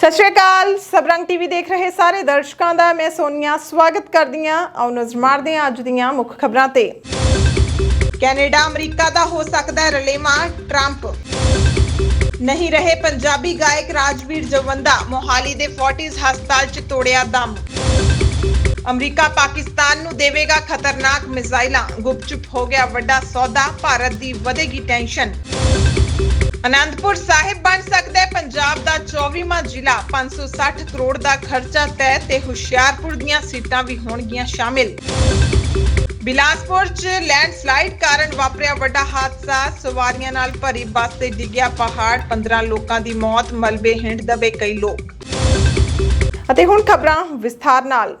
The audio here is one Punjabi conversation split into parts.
ਸਤਿ ਸ਼੍ਰੀ ਅਕਾਲ। ਸਬਰੰਗ ਟੀਵੀ ਦੇਖ ਰਹੇ ਸਾਰੇ ਦਰਸ਼ਕਾਂ ਦਾ ਮੈਂ ਸੋਨੀਆ ਸਵਾਗਤ ਕਰਦੀ ਹਾਂ। ਆਓ ਨਜ਼ਰ ਮਾਰਦੇ ਹਾਂ ਅੱਜ ਦੀਆਂ ਮੁੱਖ ਖਬਰਾਂ ਤੇ। ਕੈਨੇਡਾ, ਅਮਰੀਕਾ ਦਾ ਹੋ ਸਕਦਾ ਹੈ ਰਲੇਵਾਂ ਟਰੰਪ। ਨਹੀਂ ਰਹੇ ਪੰਜਾਬੀ ਗਾਇਕ ਰਾਜਵੀਰ ਜਵੰਦਾ, ਮੋਹਾਲੀ ਦੇ ਫੋਰਟਿਸ ਹਸਪਤਾਲ 'ਚ ਤੋੜਿਆ ਦਮ। ਅਮਰੀਕਾ, ਪਾਕਿਸਤਾਨ ਨੂੰ ਦੇਵੇਗਾ ਖਤਰਨਾਕ ਮਿਜ਼ਾਈਲਾਂ। ਗੁਪਚੁਪ ਹੋ ਗਿਆ ਵੱਡਾ ਸੌਦਾ, ਭਾਰਤ ਦੀ ਵਧੇਗੀ ਟੈਨਸ਼ਨ। ਅਨੰਦਪੁਰ ਸਾਹਿਬ ਬਣ ਸਕਦਾ ਹੈ। ਪੰਜਾਬ ਦਾ 24ਵਾਂ ਜ਼ਿਲ੍ਹਾ 560 ਕਰੋੜ ਦਾ ਖਰਚਾ ਤੈਅ ਤੇ ਹੁਸ਼ਿਆਰਪੁਰ ਦੀਆਂ ਸੀਟਾਂ ਵੀ ਹੋਣਗੀਆਂ ਸ਼ਾਮਿਲ। ਬਿਲਾਸਪੁਰ 'ਚ ਲੈਂਡਸਲਾਈਡ ਕਾਰਨ ਵਾਪਰਿਆ ਵੱਡਾ ਹਾਦਸਾ। ਸਵਾਰੀਆਂ ਨਾਲ ਭਰੀ ਬੱਸ ਤੇ ਡਿੱਗਿਆ ਪਹਾੜ। 15 ਲੋਕਾਂ ਦੀ ਮੌਤ, ਮਲਬੇ ਹਿੰਡ ਦਬੇ ਕਈ ਲੋਕ। ਅਤੇ ਹੁਣ ਖਬਰਾਂ ਵਿਸਥਾਰ ਨਾਲ।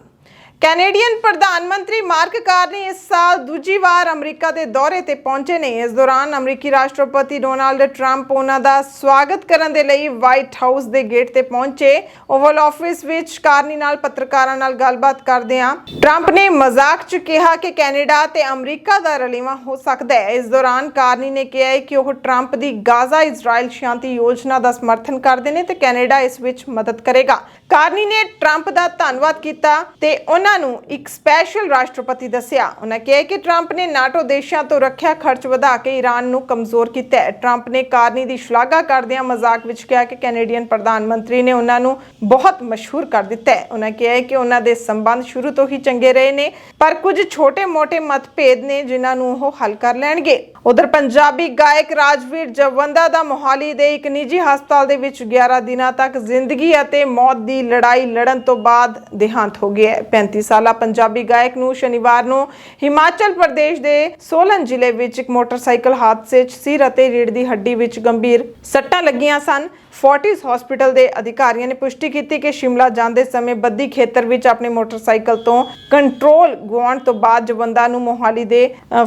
ਕੈਨੇਡੀਅਨ ਪ੍ਰਧਾਨ ਮੰਤਰੀ ਮਾਰਕ ਕਾਰਨੀ ਇਸ ਸਾਲ ਦੂਜੀ ਵਾਰ ਅਮਰੀਕਾ ਦੇ ਦੌਰੇ ਤੇ ਪਹੁੰਚੇ ਨੇ। ਇਸ ਦੌਰਾਨ ਅਮਰੀਕੀ ਰਾਸ਼ਟਰਪਤੀ ਡੋਨਾਲਡ ਟਰੰਪ ਉਹਨਾਂ ਦਾ ਸਵਾਗਤ ਕਰਨ ਦੇ ਲਈ ਵਾਈਟ ਹਾਊਸ ਦੇ ਗੇਟ ਤੇ ਪਹੁੰਚੇ। ਓਵਲ ਆਫਿਸ ਵਿੱਚ ਕਾਰਨੀ ਨਾਲ ਪੱਤਰਕਾਰਾਂ ਨਾਲ ਗੱਲਬਾਤ ਕਰਦਿਆਂ ਟਰੰਪ ਨੇ ਮਜ਼ਾਕ 'ਚ ਕਿਹਾ ਕਿ ਕੈਨੇਡਾ ਤੇ ਅਮਰੀਕਾ ਦਾ ਰਲੀਵਾ ਹੋ ਸਕਦਾ ਹੈ। ਇਸ ਦੌਰਾਨ ਕਾਰਨੀ ਨੇ ਕਿਹਾ ਹੈ ਕਿ ਉਹ ਟਰੰਪ ਦੀ ਗਾਜ਼ਾ ਇਜ਼ਰਾਈਲ ਸ਼ਾਂਤੀ ਯੋਜਨਾ ਦਾ ਸਮਰਥਨ ਕਰਦੇ ਨੇ ਤੇ ਕੈਨੇਡਾ ਇਸ ਵਿੱਚ ਮਦਦ ਕਰੇਗਾ। ਕਾਰਨੀ ਨੇ ਟਰੰਪ ਦਾ ਧੰਨਵਾਦ ਕੀਤਾ ਤੇ ਉਹਨਾਂ ਨੂੰ ਇੱਕ ਸਪੈਸ਼ਲ ਰਾਸ਼ਟਰਪਤੀ ਦੱਸਿਆ। ਉਹਨਾਂ ਕਿਹਾ ਕਿ ਟਰੰਪ ਨੇ ਨਾਟੋ ਦੇਸ਼ਾਂ ਤੋਂ ਰੱਖਿਆ ਖਰਚ ਵਧਾ ਕੇ ਈਰਾਨ ਨੂੰ ਕਮਜ਼ੋਰ ਕੀਤਾ ਹੈ। ਟਰੰਪ ਨੇ ਕਾਰਨੀ ਦੀ ਸ਼ਲਾਘਾ ਕਰਦਿਆਂ ਮਜ਼ਾਕ ਵਿੱਚ ਕਿਹਾ ਕਿ ਕੈਨੇਡੀਅਨ ਪ੍ਰਧਾਨ ਮੰਤਰੀ ਨੇ ਉਹਨਾਂ ਨੂੰ ਬਹੁਤ ਮਸ਼ਹੂਰ ਕਰ ਦਿੱਤਾ ਹੈ। ਉਹਨਾਂ ਕਿਹਾ ਕਿ ਉਹਨਾਂ ਦੇ ਸੰਬੰਧ ਸ਼ੁਰੂ ਤੋਂ ਹੀ ਚੰਗੇ ਰਹੇ ਨੇ, ਪਰ ਕੁਝ ਛੋਟੇ-ਮੋਟੇ ਮਤਭੇਦ ਨੇ ਜਿਨ੍ਹਾਂ ਨੂੰ ਉਹ ਹੱਲ ਕਰ ਲੈਣਗੇ। ਉਧਰ ਪੰਜਾਬੀ ਗਾਇਕ ਰਾਜਵੀਰ ਜਵੰਦਾ ਦਾ ਮੋਹਾਲੀ ਦੇ ਇੱਕ ਨਿੱਜੀ ਹਸਪਤਾਲ ਦੇ ਵਿੱਚ 11 ਦਿਨਾਂ ਤੱਕ ਜ਼ਿੰਦਗੀ ਅਤੇ ਮੌਤ ਦੀ ਲੜਾਈ ਲੜਨ ਤੋਂ ਬਾਅਦ ਦੇਹਾਂਤ ਹੋ ਗਿਆ ਹੈ। 35 ਸਾਲਾ ਪੰਜਾਬੀ ਗਾਇਕ ਨੂੰ ਸ਼ਨੀਵਾਰ ਨੂੰ ਹਿਮਾਚਲ ਪ੍ਰਦੇਸ਼ ਦੇ ਸੋਲਨ ਜ਼ਿਲ੍ਹੇ ਵਿੱਚ ਇੱਕ ਮੋਟਰਸਾਈਕਲ ਹਾਦਸੇ 'ਚ ਸਿਰ ਅਤੇ ਰੀੜ੍ਹ ਦੀ ਹੱਡੀ ਵਿੱਚ ਗੰਭੀਰ ਸੱਟਾਂ ਲੱਗੀਆਂ ਸਨ। ਫੋਰਟਿਸ ਹਸਪੀਟਲ ਦੇ ਅਧਿਕਾਰੀਆਂ ਨੇ ਪੁਸ਼ਟੀ ਕੀਤੀ ਕਿ ਸ਼ਿਮਲਾ ਜਾਂਦੇ ਸਮੇਂ ਬੱਦੀ ਖੇਤਰ ਵਿੱਚ ਆਪਣੇ ਮੋਟਰਸਾਈਕਲ ਤੋਂ ਕੰਟਰੋਲ ਗਵਾਉਣ ਤੋਂ ਬਾਅਦ ਜਵੰਦਾ ਨੂੰ ਮੋਹਾਲੀ ਦੇ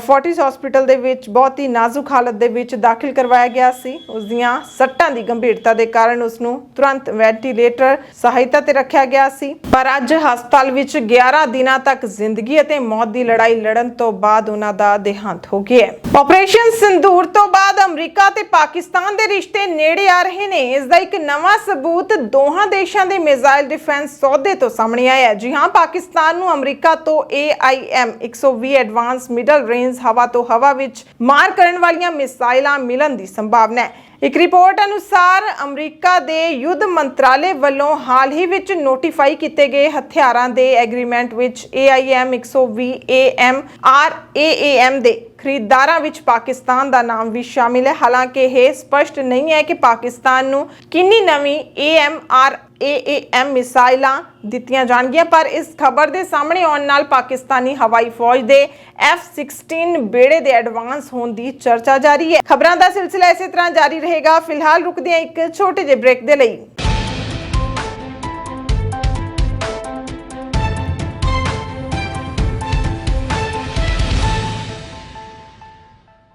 ਫੋਰਟਿਸ ਹਸਪੀਟਲ ਦੇ ਵਿੱਚ ਬਹੁਤ ਹੀ ਨਾਜ਼ੁਕ ਹਾਲਤ ਦੇ ਵਿੱਚ ਦਾਖਲ ਕਰਵਾਇਆ ਗਿਆ ਸੀ। ਉਸ ਦੀਆਂ ਸੱਟਾਂ ਦੀ ਗੰਭੀਰਤਾ ਦੇ ਕਾਰਨ ਉਸ ਨੂੰ ਤੁਰੰਤ ਵੈਂਟੀਲੇਟਰ ਸਹਾਇਤਾ ਤੇ ਰੱਖਿਆ ਗਿਆ ਸੀ। ਪਰ ਅੱਜ ਹਸਪਤਾਲ ਵਿੱਚ 11 ਦਿਨਾਂ ਤੱਕ ਜ਼ਿੰਦਗੀ ਅਤੇ ਮੌਤ ਦੀ ਲੜਾਈ ਲੜਨ ਤੋਂ ਬਾਅਦ ਉਹਨਾਂ ਦਾ ਦੇਹਾਂਤ ਹੋ ਗਿਆ ਆਪਰੇਸ਼ਨ ਸਿੰਦੂਰ ਤੋਂ ਬਾਅਦ ਅਮਰੀਕਾ ਤੇ ਪਾਕਿਸਤਾਨ ਦੇ ਰਿਸ਼ਤੇ ਨੇੜੇ ਆ ਰਹੇ ਨੇ। ਇਸ ਦਾ ਇੱਕ ਨਵਾਂ ਸਬੂਤ ਦੋਹਾਂ ਦੇਸ਼ਾਂ ਦੇ ਮਿਜ਼ਾਈਲ ਡਿਫੈਂਸ ਸੌਦੇ ਤੋਂ ਸਾਹਮਣੇ ਆਇਆ ਹੈ। ਜੀ ਹਾਂ, ਪਾਕਿਸਤਾਨ ਨੂੰ ਅਮਰੀਕਾ ਤੋਂ AIM 120 ਐਡਵਾਂਸ ਮਿਡਲ ਰੇਂਜ ਹਵਾ ਤੋਂ ਹਵਾ ਵਿੱਚ ਮਾਰ ਕਰਨ ਵਾਲੀਆਂ ਮਿਸਾਈਲਾਂ ਮਿਲਣ ਦੀ ਸੰਭਾਵਨਾ ਹੈ। ਇੱਕ ਰਿਪੋਰਟ ਅਨੁਸਾਰ ਅਮਰੀਕਾ ਦੇ ਯੁੱਧ ਮੰਤਰਾਲੇ ਵੱਲੋਂ ਹਾਲ ਹੀ ਵਿੱਚ ਨੋਟੀਫਾਈ ਕੀਤੇ ਗਏ ਹਥਿਆਰਾਂ ਦੇ ਐਗਰੀਮੈਂਟ ਵਿੱਚ AIM 120 AM RAAM ਦੇ ਖਰੀਦਦਾਰਾਂ ਵਿੱਚ ਪਾਕਿਸਤਾਨ ਦਾ ਨਾਮ ਵੀ ਸ਼ਾਮਿਲ ਹੈ। ਹਾਲਾਂਕਿ ਇਹ ਸਪਸ਼ਟ ਨਹੀਂ ਹੈ ਕਿ ਪਾਕਿਸਤਾਨ ਨੂੰ ਕਿੰਨੀ ਨਵੀਂ AMR AAM ਮਿਸਾਈਲਾਂ ਦਿੱਤੀਆਂ ਜਾਣਗੀਆਂ, ਪਰ ਇਸ ਖਬਰ ਦੇ ਸਾਹਮਣੇ ਆਉਣ ਨਾਲ ਪਾਕਿਸਤਾਨੀ ਹਵਾਈ ਫੌਜ ਦੇ F-16 ਬੇੜੇ ਦੇ ਐਡਵਾਂਸ ਹੋਣ ਦੀ ਚਰਚਾ ਜਾਰੀ ਹੈ। ਖਬਰਾਂ ਦਾ ਸਿਲਸਿਲਾ ਇਸੇ ਤਰ੍ਹਾਂ ਜਾਰੀ ਰਹੇਗਾ। ਫਿਲਹਾਲ ਰੁਕਦੇ ਹਾਂ ਇੱਕ ਛੋਟੇ ਜਿਹੇ ਬ੍ਰੇਕ ਦੇ ਲਈ।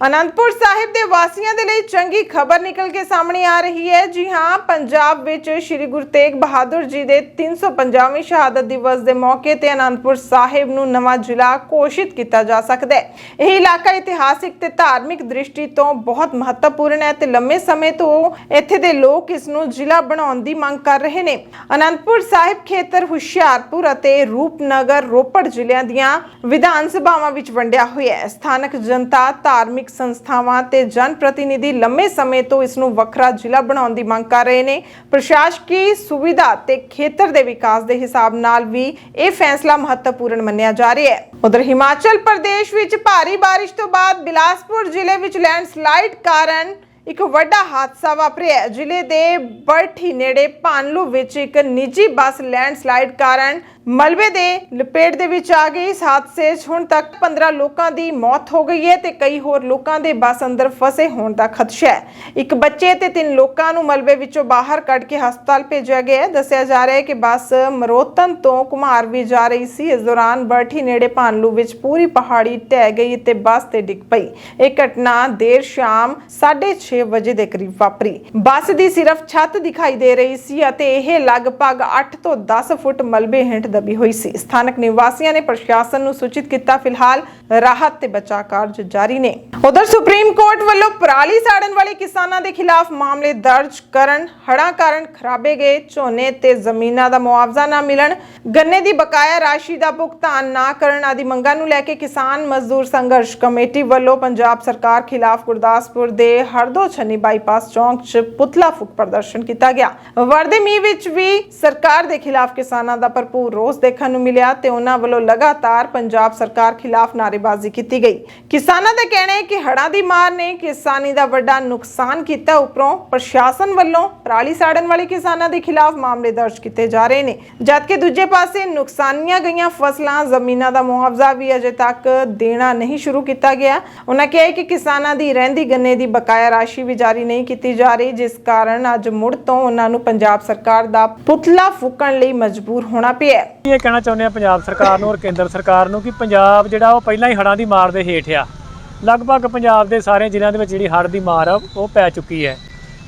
ਅਨੰਦਪੁਰ ਸਾਹਿਬ ਦੇ ਵਾਸੀਆਂ ਦੇ ਲਈ ਚੰਗੀ ਖਬਰ ਨਿਕਲ ਕੇ ਸਾਹਮਣੇ ਆ ਰਹੀ ਹੈ। ਜੀ ਹਾਂ, ਪੰਜਾਬ ਵਿੱਚ ਸ੍ਰੀ ਗੁਰੂ ਤੇਗ ਬਹਾਦਰ ਜੀ ਦੇ 350ਵੀਂ ਸ਼ਹਾਦਤ ਦਿਵਸ ਦੇ ਮੌਕੇ ਤੇ ਅਨੰਦਪੁਰ ਸਾਹਿਬ ਨੂੰ ਨਵਾਂ ਜ਼ਿਲ੍ਹਾ ਘੋਸ਼ਿਤ ਕੀਤਾ ਜਾ ਸਕਦਾ ਹੈ। ਇਹ ਇਲਾਕਾ ਇਤਿਹਾਸਿਕ ਤੇ ਧਾਰਮਿਕ ਦ੍ਰਿਸ਼ਟੀ ਤੋਂ ਬਹੁਤ ਮਹੱਤਵਪੂਰਨ ਹੈ ਤੇ ਲੰਮੇ ਸਮੇਂ ਤੋਂ ਇੱਥੇ ਦੇ ਲੋਕ ਇਸ ਨੂੰ ਜ਼ਿਲ੍ਹਾ ਬਣਾਉਣ ਦੀ ਮੰਗ ਕਰ ਰਹੇ ਨੇ। ਅਨੰਦਪੁਰ ਸਾਹਿਬ ਖੇਤਰ ਹੁਸ਼ਿਆਰਪੁਰ ਅਤੇ ਰੂਪਨਗਰ ਰੋਪੜ ਜ਼ਿਲ੍ਹਿਆਂ ਦੀਆਂ ਵਿਧਾਨ ਸਭਾਵਾਂ ਵਿੱਚ ਵੰਡਿਆ ਹੋਇਆ ਹੈ। ਸਥਾਨਕ ਜਨਤਾ ਧਾਰਮਿਕ ਸੰਸਥਾਵਾਂ ਤੇ ਜਨ ਪ੍ਰਤੀਨਿਧੀ ਲੰਮੇ ਸਮੇਂ ਤੋਂ ਇਸ ਨੂੰ ਵੱਖਰਾ ਜ਼ਿਲ੍ਹਾ ਬਣਾਉਣ ਦੀ ਮੰਗ ਕਰ ਰਹੇ ਨੇ। ਪ੍ਰਸ਼ਾਸਕੀ ਸੁਵਿਧਾ ਤੇ ਖੇਤਰ ਦੇ ਵਿਕਾਸ ਦੇ ਹਿਸਾਬ ਨਾਲ ਵੀ ਇਹ ਫੈਸਲਾ ਮਹੱਤਵਪੂਰਨ ਮੰਨਿਆ ਜਾ ਰਿਹਾ ਹੈ। ਉਧਰ ਹਿਮਾਚਲ ਪ੍ਰਦੇਸ਼ ਵਿੱਚ ਭਾਰੀ ਬਾਰਿਸ਼ ਤੋਂ ਬਾਅਦ ਬਿਲਾਸਪੁਰ ਜ਼ਿਲ੍ਹੇ ਵਿੱਚ ਲੈਂਡਸਲਾਈਡ ਕਾਰਨ ਇੱਕ ਵੱਡਾ ਹਾਦਸਾ ਵਾਪਰਿਆ ਜ਼ਿਲ੍ਹੇ ਦੇ ਬਰਠੀ ਨੇੜੇ ਭਾਨਲੂ ਵਿੱਚ ਇੱਕ ਨਿੱਜੀ ਬੱਸ ਲੈਂਡਸਲਾਈਡ ਕਾਰਨ ਮਲਬੇ ਦੇ ਲਪੇਟ ਦੇ ਵਿੱਚ ਆ ਗਈ ਇਸ ਹਾਦਸੇ 'ਚ ਹੁਣ ਤੱਕ 15 ਲੋਕਾਂ ਦੀ ਮੌਤ ਹੋ ਗਈ ਹੈ ਤੇ ਕਈ ਹੋਰ ਲੋਕਾਂ ਦੇ ਬੱਸ ਅੰਦਰ ਫਸੇ ਹੋਣ ਦਾ ਖਦਸ਼ਾ ਹੈ। ਇੱਕ ਬੱਚੇ ਤੇ ਤਿੰਨ ਲੋਕਾਂ ਨੂੰ ਮਲਬੇ ਵਿੱਚੋਂ ਬਾਹਰ ਕੱਢ ਕੇ ਹਸਪਤਾਲ ਭੇਜਿਆ ਗਿਆ ਹੈ। ਦੱਸਿਆ ਜਾ ਰਿਹਾ ਹੈ ਕਿ ਬੱਸ ਮਰੋਤਨ ਤੋਂ ਕੁਮਾਰ ਵੀ ਜਾ ਰਹੀ ਸੀ। ਇਸ ਦੌਰਾਨ ਬਰਠੀ ਨੇੜੇ ਭਾਨਲੂ ਵਿੱਚ ਪੂਰੀ ਪਹਾੜੀ ਢਹਿ ਗਈ ਤੇ ਬੱਸ ਤੇ ਡਿੱਗ ਪਈ। ਇਹ ਘਟਨਾ ਦੇਰ ਸ਼ਾਮ 6:30 ਵਜੇ ਦੇ ਕਰੀਬ ਵਾਪਰੀ। ਬੱਸ ਦੀ ਸਿਰਫ ਛੱਤ ਦਿਖਾਈ ਦੇ ਰਹੀ ਸੀ ਅਤੇ ਇਹ ਲਗਭਗ 8 ਤੋਂ 10 ਫੁੱਟ ਮਲਬੇ ਹੇਠ ਦਬੀ ਹੋਈ ਸੀ। ਸਥਾਨਕ ਨਿਵਾਸੀਆਂ ਨੇ ਪ੍ਰਸ਼ਾਸਨ ਨੂੰ ਸੂਚਿਤ ਕੀਤਾ, ਫਿਲਹਾਲ ਰਾਹਤ ਤੇ ਬਚਾਅ ਕਾਰਜ ਜਾਰੀ ਨੇ। ਉਧਰ ਸੁਪਰੀਮ ਕੋਰਟ ਵੱਲੋਂ ਪਰਾਲੀ ਸਾੜਨ ਵਾਲੇ ਕਿਸਾਨਾਂ ਦੇ ਖਿਲਾਫ ਮਾਮਲੇ ਦਰਜ ਕਰਨ ਹੜ੍ਹਾਂ ਕਾਰਨ ਖਰਾਬੇ ਗਏ, ਝੋਨੇ ਤੇ ਜ਼ਮੀਨਾਂ ਦਾ ਮੁਆਵਜ਼ਾ ਨਾ ਮਿਲਣ, ਗੰਨੇ ਦੀ ਬਕਾਇਆ ਰਾਸ਼ੀ ਦਾ ਭੁਗਤਾਨ ਨਾ ਕਰਨ ਆਦਿ ਮੰਗਾਂ ਨੂੰ ਲੈ ਕੇ ਕਿਸਾਨ ਮਜ਼ਦੂਰ ਸੰਘਰਸ਼ ਕਮੇਟੀ ਵੱਲੋਂ ਪੰਜਾਬ ਸਰਕਾਰ ਖਿਲਾਫ ਗੁਰਦਾਸਪੁਰ ਦੇ ਹਰਦੋ ਛੰਨੀ ਬਾਈਪਾਸ ਚੌਂਕ 'ਚ ਪੁਤਲਾ ਫੂਕ ਪ੍ਰਦਰਸ਼ਨ ਕੀਤਾ ਗਿਆ। ਵਰਦੇ ਮੀਂਹ ਵਿੱਚ ਵੀ ਸਰਕਾਰ ਦੇ ਖਿਲਾਫ ਕਿਸਾਨਾਂ ਦਾ ਭਰਪੂਰ ਰੋਸ ਦੇਖਣ ਨੂੰ ਮਿਲਿਆ ਤੇ ਉਹਨਾਂ ਵੱਲੋਂ ਲਗਾਤਾਰ ਪੰਜਾਬ ਸਰਕਾਰ ਖਿਲਾਫ ਨਾਅਰੇਬਾਜ਼ੀ ਕੀਤੀ ਗਈ। ਕਿਸਾਨਾਂ ਦਾ ਕਹਿਣਾ ਹੈ ਕਿ ਹੜ੍ਹਾਂ ਦੀ ਮਾਰ ਨੇ ਕਿਸਾਨੀ ਦਾ ਵੱਡਾ ਨੁਕਸਾਨ ਕੀਤਾ। ਉੱਪਰੋਂ ਪ੍ਰਸ਼ਾਸਨ ਵੱਲੋਂ ਪਰਾਲੀ ਸਾੜਨ ਵਾਲੇ ਕਿਸਾਨਾਂ ਦੇ ਖਿਲਾਫ ਮਾਮਲੇ ਦਰਜ ਕੀਤੇ ਜਾ ਰਹੇ ਨੇ। ਜਦਕਿ ਦੂਜੇ ਪਾਸੇ ਨੁਕਸਾਨੀਆਂ ਗਈਆਂ ਫਸਲਾਂ, ਜ਼ਮੀਨਾਂ ਦਾ ਮੁਆਵਜ਼ਾ ਵੀ ਅਜੇ ਤੱਕ ਦੇਣਾ ਨਹੀਂ ਸ਼ੁਰੂ ਕੀਤਾ ਗਿਆ। ਉਹਨਾਂ ਕਿਹਾ ਕਿ ਕਿਸਾਨਾਂ ਦੀ ਰਹਿੰਦੀ ਗੰਨੇ ਦੀ ਬਕਾਇਆ ਰਾਸ਼ੀ ਵੀ ਜਾਰੀ ਨਹੀਂ ਕੀਤੀ ਜਾ ਰਹੀ, ਜਿਸ ਕਾਰਨ ਅੱਜ ਮੁੜ ਤੋਂ ਉਹਨਾਂ ਨੂੰ ਪੰਜਾਬ ਸਰਕਾਰ ਦਾ ਪੁਤਲਾ ਫੂਕਣ ਲਈ ਮਜਬੂਰ ਹੋਣਾ ਪਿਆ ਇਹ ਕਹਿਣਾ ਚਾਹੁੰਦੇ ਆ ਪੰਜਾਬ ਸਰਕਾਰ ਨੂੰ ਔਰ ਕੇਂਦਰ ਸਰਕਾਰ ਨੂੰ ਕਿ ਪੰਜਾਬ ਜਿਹੜਾ ਉਹ ਪਹਿਲਾਂ ਹੀ ਹੜ੍ਹਾਂ ਦੀ ਮਾਰ ਦੇ ਹੇਠ ਆ। ਲਗਭਗ ਪੰਜਾਬ ਦੇ ਸਾਰੇ ਜ਼ਿਲ੍ਹਿਆਂ ਦੇ ਵਿੱਚ ਜਿਹੜੀ ਹੜ੍ਹ ਦੀ ਮਾਰ ਆ, ਉਹ ਪੈ ਚੁੱਕੀ ਹੈ।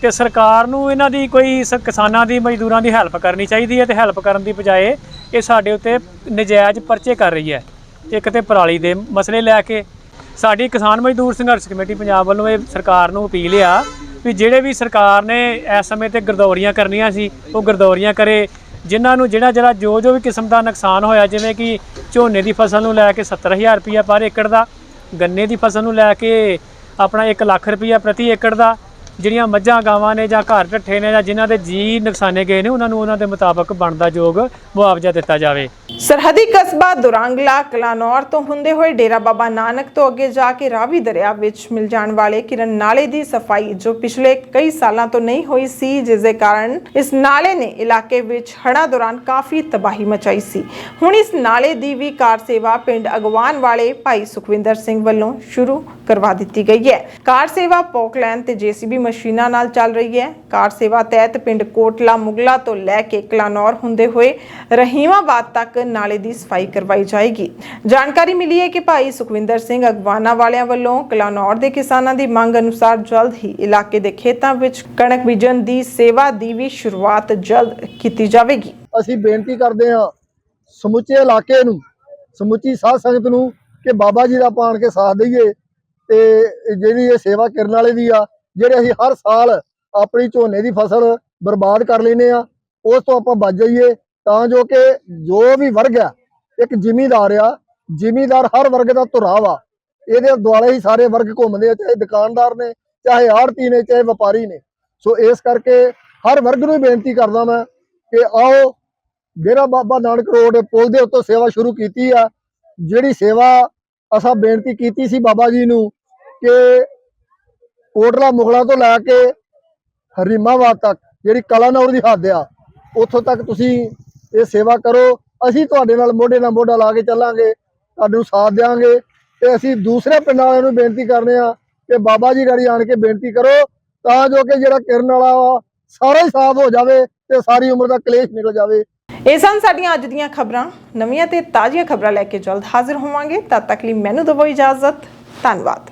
ਤੇ ਸਰਕਾਰ ਨੂੰ ਇਹਨਾਂ ਦੀ ਕੋਈ ਸ- ਕਿਸਾਨਾਂ ਦੀ, ਮਜ਼ਦੂਰਾਂ ਦੀ ਹੈਲਪ ਕਰਨੀ ਚਾਹੀਦੀ ਹੈ ਤੇ ਹੈਲਪ ਕਰਨ ਦੀ ਬਜਾਏ ਇਹ ਸਾਡੇ ਉੱਤੇ ਨਜਾਇਜ਼ ਪਰਚੇ ਕਰ ਰਹੀ ਹੈ। ਇੱਕ ਤੇ ਪਰਾਲੀ ਦੇ ਮਸਲੇ ਲੈ ਕੇ ਸਾਡੀ ਕਿਸਾਨ ਮਜ਼ਦੂਰ ਸੰਘਰਸ਼ ਕਮੇਟੀ ਪੰਜਾਬ ਵੱਲੋਂ ਇਹ ਸਰਕਾਰ ਨੂੰ ਅਪੀਲ ਆ ਵੀ ਜਿਹੜੇ ਵੀ ਸਰਕਾਰ ਨੇ ਇਸ ਸਮੇਂ ਤੇ ਗਰਦੌਰੀਆਂ ਕਰਨੀਆਂ ਸੀ, ਉਹ ਗਰਦੌਰੀਆਂ ਕਰੇ। ਜਿਨ੍ਹਾਂ ਨੂੰ ਜਿਹੜਾ ਜਿਹੜਾ ਜੋ ਜੋ ਵੀ ਕਿਸਮ ਦਾ ਨੁਕਸਾਨ ਹੋਇਆ, ਜਿਵੇਂ ਕਿ ਝੋਨੇ ਦੀ ਫਸਲ ਨੂੰ ਲੈ ਕੇ 70000 ਰੁਪਇਆ ਪਰ ਏਕੜ ਦਾ, ਗੰਨੇ ਦੀ ਫਸਲ ਨੂੰ ਲੈ ਕੇ ਆਪਣਾ 1 ਲੱਖ ਰੁਪਇਆ ਪ੍ਰਤੀ ਏਕੜ ਦਾ, ਜਿਹੜੀਆਂ ਮੱਝਾਂ, ਗਾਵਾਂ ਨੇ ਜਾਂ ਘਰ ਢੱਠੇ ਨੇ ਜਾਂ ਜਿਨ੍ਹਾਂ ਦੇ ਜੀ ਨੁਕਸਾਨੇ ਗਏ ਨੇ, ਉਹਨਾਂ ਨੂੰ ਉਹਨਾਂ ਦੇ ਮੁਤਾਬਕ ਬਣਦਾ ਯੋਗ ਮੁਆਵਜ਼ਾ ਦਿੱਤਾ ਜਾਵੇ। ਸਰਹੱਦੀ ਕਸਬਾ ਦੁਰਾਂਗਲਾ, ਕਲਾਨੌਰ ਤੋਂ ਹੁੰਦੇ ਹੋਏ ਡੇਰਾ ਬਾਬਾ ਨਾਨਕ ਤੋਂ ਅੱਗੇ ਜਾ ਕੇ ਰਾਵੀ ਦਰਿਆ ਵਿੱਚ ਮਿਲ ਜਾਣ ਵਾਲੇ ਕਿਰਨ ਨਾਲੇ ਦੀ ਸਫ਼ਾਈ, ਜੋ ਪਿਛਲੇ ਕਈ ਸਾਲਾਂ ਤੋਂ ਨਹੀਂ ਹੋਈ ਸੀ, ਜਿਸ ਦੇ ਕਾਰਨ ਇਸ ਨਾਲੇ ਨੇ ਇਲਾਕੇ ਵਿੱਚ ਹੜ੍ਹਾਂ ਦੌਰਾਨ ਕਾਫੀ ਤਬਾਹੀ ਮਚਾਈ ਸੀ। ਹੁਣ ਇਸ ਨਾਲੇ ਦੀ ਵੀ ਕਾਰ ਸੇਵਾ ਪਿੰਡ ਅਗਵਾਨ ਵਾਲੇ ਭਾਈ ਸੁਖਵਿੰਦਰ ਸਿੰਘ ਵੱਲੋਂ ਸ਼ੁਰੂ ਕਰਵਾ ਦਿੱਤੀ ਗਈ ਹੈ। ਕਾਰ ਸੇਵਾ ਪੋਕਲੈਨ ਤੇ ਜੀਸੀਬੀ ਮਸ਼ੀਨਾਂ ਨਾਲ ਚੱਲ ਰਹੀ ਹੈ। ਕਾਰ ਸੇਵਾ ਤਹਿਤ ਪਿੰਡ ਕੋਟਲਾ ਮੁਗਲਾ ਤੋਂ ਲੈ ਕੇ ਕਲਾਨੌਰ ਹੁੰਦੇ ਹੋਏ ਰਹੀਮਾਬਾਦ ਤੱਕ ਨਾਲੇ ਦੀ ਸਫ਼ਾਈ ਕਰਵਾਈ ਜਾਏਗੀ। ਜਾਣਕਾਰੀ ਮਿਲੀ ਹੈ ਕਿ ਭਾਈ ਸੁਖਵਿੰਦਰ ਸਿੰਘ ਅਗਵਾਨਾ ਵਾਲਿਆਂ ਵੱਲੋਂ ਕਲਾਨੌਰ ਦੇ ਕਿਸਾਨਾਂ ਦੀ ਮੰਗ ਅਨੁਸਾਰ ਜਲਦ ਹੀ ਇਲਾਕੇ ਦੇ ਖੇਤਾਂ ਵਿੱਚ ਕਣਕ ਬੀਜਣ ਦੀ ਸੇਵਾ ਦੀ ਵੀ ਸ਼ੁਰੂਆਤ ਜਲਦ ਕੀਤੀ ਜਾਵੇਗੀ। ਅਸੀਂ ਬੇਨਤੀ ਕਰਦੇ ਹਾਂ ਸਮੁੱਚੇ ਇਲਾਕੇ ਨੂੰ, ਸਮੁੱਚੀ ਸਾਧ ਸੰਗਤ ਨੂੰ ਕਿ ਬਾਬਾ ਜੀ ਦਾ ਪਾਣ ਕੇ ਸਾਥ ਦਈਏ ਤੇ ਜਿਹੜੀ ਇਹ ਸੇਵਾ ਕਰਨ ਵਾਲੇ ਦੀ ਆ, ਜਿਹੜੇ ਅਸੀਂ ਹਰ ਸਾਲ ਆਪਣੀ ਝੋਨੇ ਦੀ ਫਸਲ ਬਰਬਾਦ ਕਰ ਲੈਨੇ ਆ ਉਸ ਤੋਂ ਆਪਾਂ ਬਚ ਜਾਈਏ। ਤਾਂ ਜੋ ਕਿ ਜੋ ਵੀ ਵਰਗ ਆ, ਇੱਕ ਜ਼ਿਮੀਦਾਰ ਆ, ਜ਼ਿਮੀਦਾਰ ਹਰ ਵਰਗ ਦਾ ਧੁਰਾ ਵਾ ਇਹਦੇ ਦੁਆਲੇ ਹੀ ਸਾਰੇ ਵਰਗ ਘੁੰਮਦੇ ਆ, ਚਾਹੇ ਦੁਕਾਨਦਾਰ ਨੇ, ਚਾਹੇ ਆੜਤੀ ਨੇ, ਚਾਹੇ ਵਪਾਰੀ ਨੇ। ਸੋ ਇਸ ਕਰਕੇ ਹਰ ਵਰਗ ਨੂੰ ਬੇਨਤੀ ਕਰਦਾ ਮੈਂ ਕਿ ਆਓ, ਡੇਰਾ ਬਾਬਾ ਨਾਨਕ ਰੋਡ ਪੁਲ ਦੇ ਉੱਤੇ ਸੇਵਾ ਸ਼ੁਰੂ ਕੀਤੀ ਆ। ਜਿਹੜੀ ਸੇਵਾ ਅਸਾਂ ਬੇਨਤੀ ਕੀਤੀ ਸੀ ਬਾਬਾ ਜੀ ਨੂੰ ਕਿ ਕੋਟਲਾ ਮੁਗਲਾ ਤੋਂ ਲੈ ਕੇ ਹਰੀਮਾਬਾਦ ਤੱਕ, ਜਿਹੜੀ ਕਲਾਨੌਰ ਦੀ ਹੱਦ ਆ, ਉੱਥੋਂ ਤੱਕ ਤੁਸੀਂ ਇਹ ਸੇਵਾ ਕਰੋ, ਅਸੀਂ ਤੁਹਾਡੇ ਨਾਲ ਮੋਢੇ ਨਾਲ ਮੋਢਾ ਲਾ ਕੇ ਚੱਲਾਂਗੇ, ਤੁਹਾਨੂੰ ਸਾਥ ਦੇਵਾਂਗੇ ਤੇ ਅਸੀਂ ਦੂਸਰੇ ਪਿੰਡਾਂ ਵਾਲਿਆਂ ਨੂੰ ਬੇਨਤੀ ਕਰਨੇ ਆ ਕਿ ਬਾਬਾ ਜੀ ਗਾੜੀ ਆਣ ਕੇ ਬੇਨਤੀ ਕਰੋ, ਤਾਂ ਜੋ ਕਿ ਜਿਹੜਾ ਕਿਰਨ ਵਾਲਾ ਵਾ, ਸਾਰਾ ਹੀ ਸਾਫ਼ ਹੋ ਜਾਵੇ ਤੇ ਸਾਰੀ ਉਮਰ ਦਾ ਕਲੇਸ਼ ਨਿਕਲ ਜਾਵੇ। ਇਹ ਸਨ ਸਾਡੀਆਂ ਅੱਜ ਦੀਆਂ ਖਬਰਾਂ। ਨਵੀਆਂ ਤੇ ਤਾਜ਼ੀਆਂ ਖਬਰਾਂ ਲੈ ਕੇ ਜਲਦ ਹਾਜ਼ਰ ਹੋਵਾਂਗੇ। ਤਦ ਤੱਕ ਲਈ ਮੈਨੂੰ ਦਿਵੋ ਇਜਾਜ਼ਤ। ਧੰਨਵਾਦ।